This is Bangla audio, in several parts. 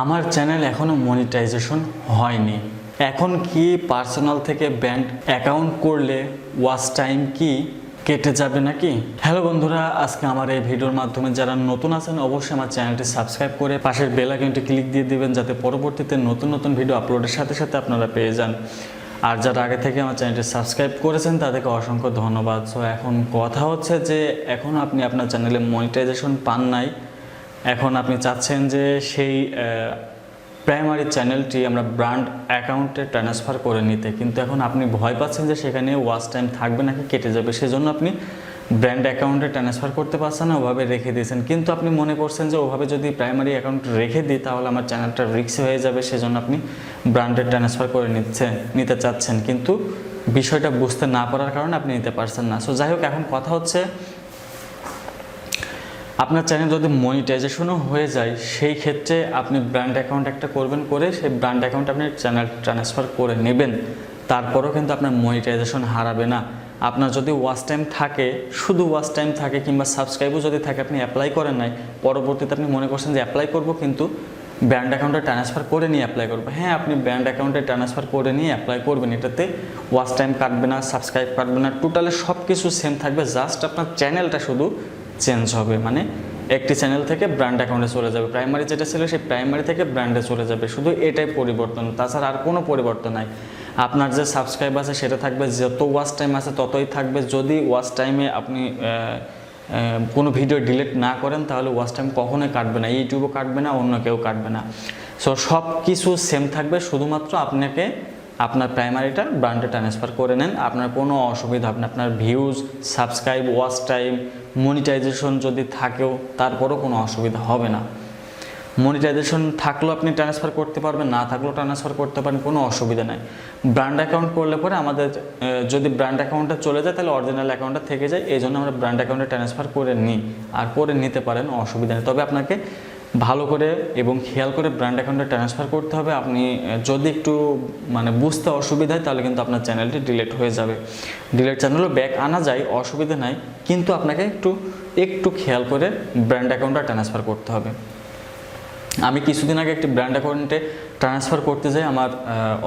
আমার চ্যানেল এখনও মনিটাইজেশন হয়নি। এখন কি পার্সোনাল থেকে ব্যাংক অ্যাকাউন্ট করলে ওয়াচ টাইম কি কেটে যাবে নাকি? হ্যালো বন্ধুরা, আজকে আমার এই ভিডিওর মাধ্যমে যারা নতুন আছেন, অবশ্যই আমার চ্যানেলটি সাবস্ক্রাইব করে পাশের বেল আইকনটি ক্লিক দিয়ে দিবেন, যাতে পরবর্তীতে নতুন নতুন ভিডিও আপলোডের সাথে সাথে আপনারা পেয়ে যান। আর যারা আগে থেকে আমার চ্যানেলটি সাবস্ক্রাইব করেছেন, তাদেরকে অসংখ্য ধন্যবাদ। সো এখন কথা হচ্ছে যে, এখন আপনি আপনার চ্যানেলে মনিটাইজেশন পান নাই। এখন আপনি চাচ্ছেন যে সেই প্রাইমারি চ্যানেলটি আমরা ব্র্যান্ড অ্যাকাউন্টে ট্রান্সফার করে নিতে, কিন্তু এখন আপনি ভয় পাচ্ছেন যে সেখানে ওয়াচ টাইম থাকবে নাকি কেটে যাবে, সেজন্য আপনি ব্র্যান্ড অ্যাকাউন্টে ট্রান্সফার করতে পারছেন না, ওভাবে রেখে দিয়েছেন। কিন্তু আপনি মনে করছেন যে ওভাবে যদি প্রাইমারি অ্যাকাউন্ট রেখে দিই, তাহলে আমার চ্যানেলটা রিক্স হয়ে যাবে, সেজন্য আপনি ব্র্যান্ডে ট্রান্সফার করে নিচ্ছেন নিতে চাচ্ছেন। কিন্তু বিষয়টা বুঝতে না পারার কারণে আপনি নিতে পারছেন না। সো যাই হোক, এখন কথা হচ্ছে আপনার চ্যানেল যদি মনিটাইজেশনও হয়ে যায়, সেই ক্ষেত্রে আপনি ব্র্যান্ড অ্যাকাউন্ট একটা করবেন, করে সেই ব্র্যান্ড অ্যাকাউন্ট আপনি চ্যানেল ট্রান্সফার করে নেবেন। তারপরেও কিন্তু আপনার মনিটাইজেশন হারাবে না। আপনার যদি ওয়াচ টাইম থাকে, শুধু ওয়াচ টাইম থাকে কিংবা সাবস্ক্রাইবও যদি থাকে, আপনি অ্যাপ্লাই করেন নাই, পরবর্তীতে আপনি মনে করছেন যে অ্যাপ্লাই করব, কিন্তু ব্র্যান্ড অ্যাকাউন্টে ট্রান্সফার করে নিয়ে অ্যাপ্লাই করব। হ্যাঁ আপনি ব্র্যান্ড অ্যাকাউন্টে ট্রান্সফার করে নিয়ে অ্যাপ্লাই করবেন। এটাতে ওয়াচ টাইম কাটবে না সাবস্ক্রাইব কাটবে না টোটালে সব কিছু সেম থাকবে। জাস্ট আপনার চ্যানেলটা শুধু চেঞ্জ হবে। মানে একটি চ্যানেল থেকে ব্র্যান্ড অ্যাকাউন্টে চলে যাবে। প্রাইমারি যেটা ছিল, সেই প্রাইমারি থেকে ব্র্যান্ডে চলে যাবে। শুধু এটাই পরিবর্তন। তাছাড়া আর কোনো পরিবর্তন নাই। আপনার যে সাবস্ক্রাইব আছে, সেটা থাকবে। যত ওয়াচ টাইম আছে, ততই থাকবে। যদি ওয়াচ টাইমে আপনি কোনো ভিডিও ডিলিট না করেন, তাহলে ওয়াচ টাইম কখনোই কাটবে না। ইউটিউবও কাটবে না, অন্য কেউ কাটবে না। সো সব কিছু সেম থাকবে। শুধুমাত্র আপনাকে আপনার প্রাইমারিটা ব্র্যান্ডে ট্রান্সফার করে নেন। আপনার কোনো অসুবিধা হবে না আপনার views subscribe watch time monetisation যদি থাকেও, তারপরও কোনো অসুবিধা হবে না। মনিটাইজেশন থাকলেও আপনি ট্রান্সফার করতে পারবেন, না থাকলেও ট্রান্সফার করতে পারেন, কোনো অসুবিধা নাই। ব্র্যান্ড অ্যাকাউন্ট করলে পরে আমাদের যদি ব্র্যান্ড অ্যাকাউন্টটা চলে যায়, তাহলে অরিজিনাল অ্যাকাউন্টটা থেকে যায় এই জন্য আমরা ব্র্যান্ড অ্যাকাউন্টে ট্রান্সফার করে নিই। আর করে নিতে পারেন, অসুবিধা নেই। তবে আপনাকে ভালো করে এবং খেয়াল করে ব্র্যান্ড অ্যাকাউন্টে ট্রান্সফার করতে হবে। আপনি যদি একটু মানে বুঝতে অসুবিধা হয় তাহলে কিন্তু আপনার চ্যানেলটি ডিলেট হয়ে যাবে। ডিলেট চ্যানেলও ব্যাক আনা যায়, অসুবিধা নাই, কিন্তু আপনাকে একটু একটু খেয়াল করে ব্র্যান্ড অ্যাকাউন্টটা ট্রান্সফার করতে হবে। আমি কিছুদিন আগে একটি ব্র্যান্ড অ্যাকাউন্টে ট্রান্সফার করতে যাই, আমার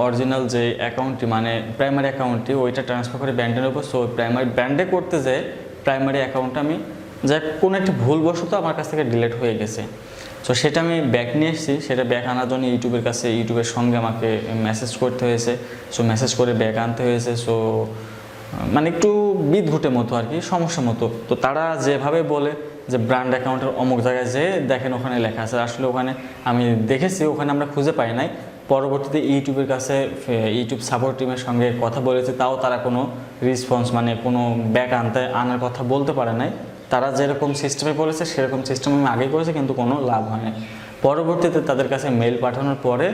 অরিজিনাল যে অ্যাকাউন্টটি মানে প্রাইমারি অ্যাকাউন্টটি ওইটা ট্রান্সফার করে ব্র্যান্ডের উপর। সো প্রাইমারি ব্র্যান্ডে করতে যেয়ে প্রাইমারি অ্যাকাউন্টটা আমি যা কোনো একটি ভুলবশত আমার কাছ থেকে ডিলেট হয়ে গেছে। সো সেটা আমি ব্যাক নিয়ে এসেছি, সেটা ব্যাক আনার জন্য ইউটিউবের কাছে, ইউটিউবের সঙ্গে আমাকে মেসেজ করতে হয়েছে। সো মেসেজ করে ব্যাক আনতে হয়েছে সো মানে একটু বিদঘুটে মতো আর কি, সমস্যা মতো। তো তারা যেভাবে বলে যে ব্র্যান্ড অ্যাকাউন্টের অমুক জায়গায় যে দেখেন ওখানে লেখা আছে, আসলে ওখানে আমি দেখেছি, ওখানে আমরা খুঁজে পাই নাই। পরবর্তীতে ইউটিউবের কাছে ইউটিউব সাপোর্ট টিমের সঙ্গে কথা বলেছে, তাও তারা কোনো রেসপন্স মানে কোনো ব্যাক আনতে, আনার কথা বলতে পারে নাই। তারা যেরকম সিস্টেমে বলেছে সেরকম সিস্টেম আমি আগে করেছি, কিন্তু কোনো লাভ হয়নি। পরবর্তীতে তাদের কাছে মেল পাঠানোর পরে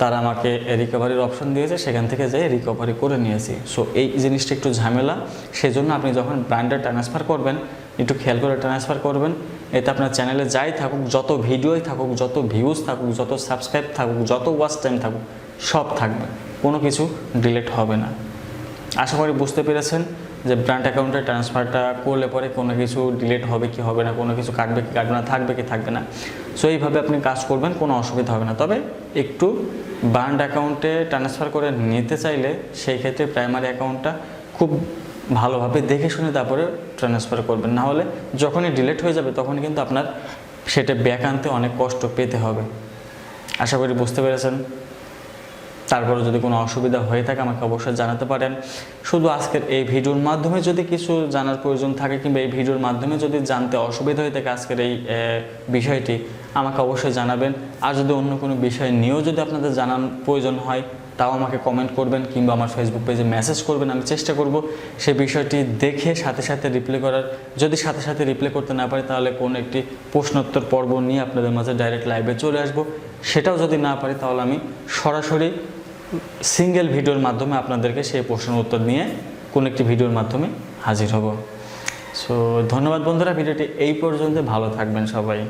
তারা আমাকে রিকভারির অপশন দিয়েছে, সেখান থেকে যেয়ে রিকভারি করে নিয়েছি। সো এই জিনিসটা একটু ঝামেলা। সেজন্য আপনি যখন ব্র্যান্ডে ট্রান্সফার করবেন, একটু খেয়াল করে ট্রান্সফার করবেন। এতে আপনার চ্যানেলে যাই থাকুক, যত ভিডিওই থাকুক, যত ভিউজ থাকুক, যত সাবস্ক্রাইব থাকুক, যত ওয়াচ টাইম থাকুক, সব থাকবে। কোনো কিছু ডিলিট হবে না। আশা করি বুঝতে পেরেছেন। যে ব্র্যান্ড অ্যাকাউন্টে ট্রান্সফারটা করলে পরে কোনো কিছু ডিলেট হবে কি হবে না, কোনো কিছু কাটবে কি কাটবে না, থাকবে কি থাকবে না। সো এইভাবে আপনি কাজ করবেন, কোনো অসুবিধা হবে না। তবে একটু ব্র্যান্ড অ্যাকাউন্টে ট্রান্সফার করে নিতে চাইলে সেই ক্ষেত্রে প্রাইমারি অ্যাকাউন্টটা খুব ভালোভাবে দেখে শুনে তারপরে ট্রান্সফার করবেন। না হলে যখনই ডিলেট হয়ে যাবে তখন কিন্তু আপনার সেটা ব্যাক আনতে অনেক কষ্ট পেতে হবে। আশা করি বুঝতে পেরেছেন। তারপরে যদি কোনো অসুবিধা হয়ে থাকে, আমাকে অবশ্যই জানাতে পারেন। শুধু আজকের এই ভিডিওর মাধ্যমে যদি কিছু জানার প্রয়োজন থাকে কিংবা এই ভিডিওর মাধ্যমে যদি জানতে অসুবিধা হয়ে থাকে আজকের এই বিষয়টি, আমাকে অবশ্যই জানাবেন। আর যদি অন্য কোনো বিষয় নিয়েও যদি আপনাদের জানার প্রয়োজন হয় তাও আমাকে কমেন্ট করবেন কিংবা আমার ফেসবুক পেজে মেসেজ করবেন, আমি চেষ্টা করব সেই বিষয়টি দেখে সাথে সাথে রিপ্লে করার। যদি সাথে সাথে রিপ্লে করতে না পারি, তাহলে কোনো একটি প্রশ্নোত্তর পর্ব নিয়ে আপনাদের মাঝে ডাইরেক্ট লাইভে চলে আসব। সেটাও যদি না পারি, তাহলে আমি সরাসরি সিঙ্গেল ভিডিওর মাধ্যমে আপনাদেরকে সেই প্রশ্নের উত্তর নিয়ে কোনো একটি ভিডিওর মাধ্যমে হাজির হব। সো ধন্যবাদ বন্ধুরা, ভিডিওটি এই পর্যন্ত। ভালো থাকবেন সবাই।